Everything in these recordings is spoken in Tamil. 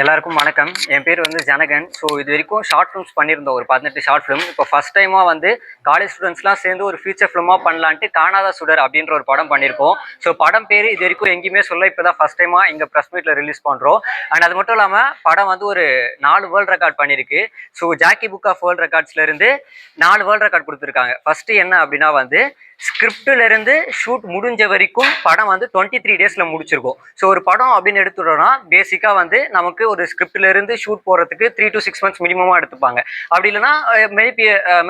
எல்லாருக்கும் வணக்கம். என் பேர் வந்து ஜனகன். ஸோ இது வரைக்கும் ஷார்ட் ஃபிலிம்ஸ் பண்ணியிருந்தோம். ஒரு பதினெட்டு ஷார்ட் ஃபிலிம் இப்போ ஃபஸ்ட் டைமாக வந்து காலேஜ் ஸ்டூடெண்ட்ஸ்லாம் சேர்ந்து ஒரு ஃபியூச்சர் ஃபிலிமாக பண்ணலான்ட்டு காணாத சுடர் அப்படின்ற ஒரு படம் பண்ணியிருக்கோம். ஸோ படம் பேர் இது வரைக்கும் எங்கேயுமே சொல்ல இப்போ தான் ஃபஸ்ட் டைமாக எங்கள் ப்ரெஸ் மீட்டில் ரிலீஸ் பண்ணுறோம் அண்ட் அது மட்டும் இல்லாமல் படம் வந்து ஒரு நாலு வேர்ல்ட் ரெக்கார்ட் பண்ணியிருக்கு. So Jackie book of world ரெக்கார்ட்ஸ்லேருந்து நாலு வேர்ல்ட் ரெக்கார்ட் கொடுத்துருக்காங்க. ஃபஸ்ட்டு என்ன அப்படின்னா வந்து ஸ்கிரிப்டிலிருந்து ஷூட் முடிஞ்ச வரைக்கும் படம் வந்து டுவெண்ட்டி த்ரீ டேஸில் முடிச்சிருக்கோம். ஸோ ஒரு படம் அப்படின்னு எடுத்துட்டோம்னா பேசிக்காக வந்து நமக்கு ஒரு ஸ்கிரிப்டிலிருந்து ஷூட் போகிறதுக்கு த்ரீ டு சிக்ஸ் மந்த்ஸ் மினிமமாக எடுத்துப்பாங்க. அப்படி இல்லைனா மெனி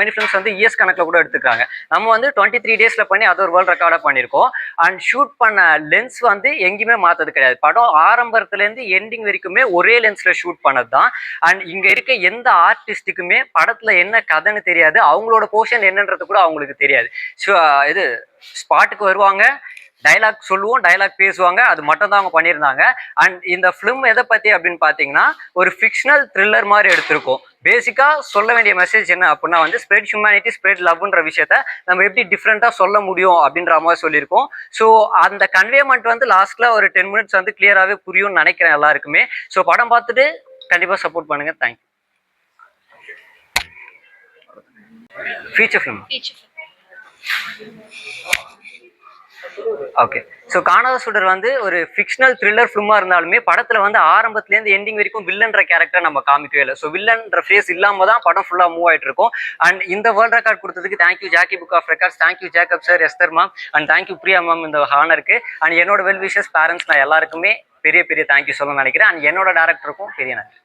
மெனி ஃபிலிம்ஸ் வந்து இயர்ஸ் கணக்கில் கூட எடுத்துக்கிறாங்க. நம்ம வந்து டுவெண்ட்டி த்ரீ டேஸில் பண்ணி அது ஒரு வேர்ல்ட் ரெக்கார்டாக பண்ணியிருக்கோம். அண்ட் ஷூட் பண்ண லென்ஸ் வந்து எங்கேயுமே மாற்றது கிடையாது. படம் ஆரம்பத்துலேருந்து எண்டிங் வரைக்குமே ஒரே லென்ஸில் ஷூட் பண்ணது தான் அண்ட் இங்கே இருக்க எந்த ஆர்டிஸ்ட்டுக்குமே படத்தில் என்ன கதைன்னு தெரியாது. அவங்களோட போர்ஷன் என்னன்றது கூட அவங்களுக்கு தெரியாது. இது ஸ்பாட்டுக்கு வருவாங்க டைலாக் சொல்லுவோம் டைலாக் பேசுவாங்க அது மட்டும் தான் அவங்க பண்ணியிருந்தாங்க. அண்ட் இந்த ஃபிலிம் எதை பற்றி அப்படின்னு பார்த்தீங்கன்னா ஒரு ஃபிக்ஷனல் த்ரில்லர் மாதிரி எடுத்திருக்கோம். பேசிக்காக சொல்ல வேண்டிய மெசேஜ் என்ன அப்படின்னா வந்து ஸ்ப்ரெட் ஹியூமனிட்டி ஸ்ப்ரெட் லவ்ன்ற விஷயத்த நம்ம எப்படி டிஃப்ரெண்ட்டாக சொல்ல முடியும் அப்படின்ற மாதிரி சொல்லியிருக்கோம். ஸோ அந்த கன்வேமெண்ட் வந்து லாஸ்ட்டில் ஒரு டென் மினிட்ஸ் வந்து கிளியராகவே புரியும்னு நினைக்கிறேன் எல்லாருக்குமே. ஸோ படம் பார்த்துட்டு கண்டிப்பாக சப்போர்ட் பண்ணுங்கள் thank you feature film. Okay so காணாத சுடர் வந்து ஒரு ஃபிக்ஷனல் த்ரில்லர் ஃபிலிமாக இருந்தாலுமே படத்தில் வந்து ஆரம்பத்துலேருந்து எண்டிங் வரைக்கும் வில்லன்ற கேரக்டர் நம்ம காமிக்கவே இல்லை. ஸோ வில்லன்ற ஃபேஸ் இல்லாமல் தான் படம் ஃபுல்லாக மூவ் ஆகிட்டு இருக்கும். அண்ட் இந்த வேர்ல்ட் ரெக்கார்ட் கொடுத்ததுக்கு thank you Jackie book of records thank you Jacob sir Esther ma'am and thank you Priya ma'am இந்த ஹானருக்கு அண்ட் என்னோட வெல் விஷஸ் பேரண்ட்ஸ் நான் எல்லாருக்குமே பெரிய பெரிய தேங்க்யூ சொல்லணும்னு நினைக்கிறேன். அண்ட் என்னோட டேரக்டருக்கும் பெரிய நன்றி.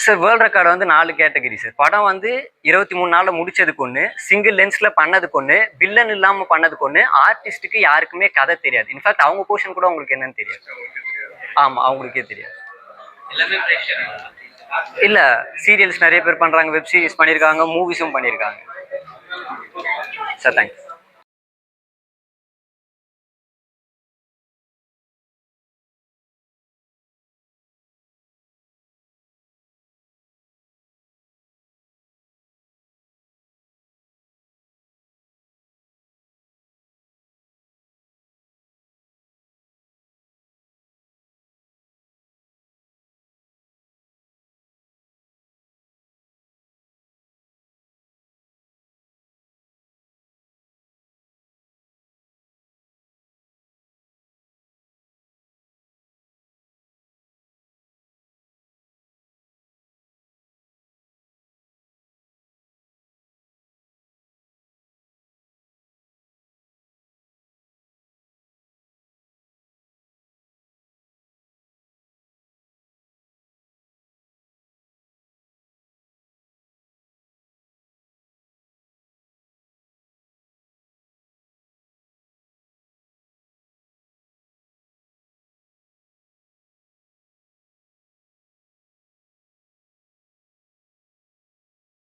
சார் வேர்ல்ட் ரெக்கார்டு வந்து நாலு கேட்டகரி சார் படம் வந்து இருபத்தி மூணு நாளில் முடிச்சதுக்கு ஒன்று சிங்கிள் லென்ஸில் பண்ணதுக்கு ஒன்று வில்லன் இல்லாமல் பண்ணதுக்கு ஒன்று ஆர்டிஸ்ட்டுக்கு யாருக்குமே கதை தெரியாது. இன்ஃபேக்ட் அவங்க போர்ஷன் கூட அவங்களுக்கு என்னன்னு தெரியாது. ஆமாம் அவங்களுக்கே தெரியாது. இல்லை சீரியல்ஸ் நிறைய பேர் பண்ணுறாங்க வெப் சீரிஸ் பண்ணியிருக்காங்க மூவிஸும் பண்ணியிருக்காங்க சார் தேங்க்ஸ்